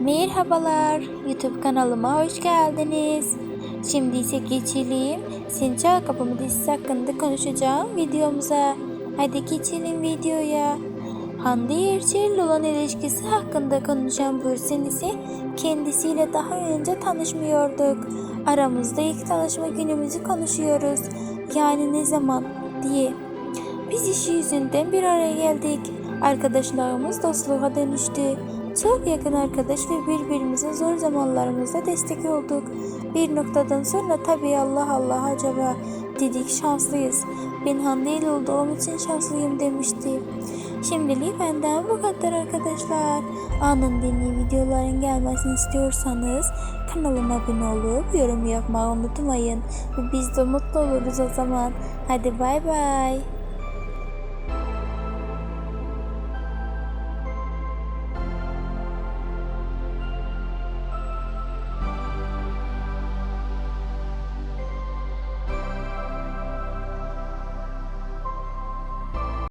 Merhabalar, YouTube kanalıma hoş geldiniz. Şimdi ise geçelim. Sinçal Kapımı dizisi hakkında konuşacağım videomuza. Hadi geçelim videoya. Hande Erçel'le olan ilişkisi hakkında konuşan Bürsin ise kendisiyle daha önce tanışmıyorduk. Aramızda ilk tanışma günümüzü konuşuyoruz. Yani ne zaman diye. Biz işi yüzünden bir araya geldik. Arkadaşlarımız dostluğa dönüştü. Çok yakın arkadaş ve birbirimize zor zamanlarımızda destek olduk. Bir noktadan sonra tabii Allah Allah acaba dedik şanslıyız. Ben Hande ile olduğum için şanslıyım demişti. Şimdilik benden bu kadar arkadaşlar. Anında yeni videoların gelmesini istiyorsanız kanalıma abone olup yorum yapmayı unutmayın. Biz de mutlu oluruz o zaman. Hadi bay bay.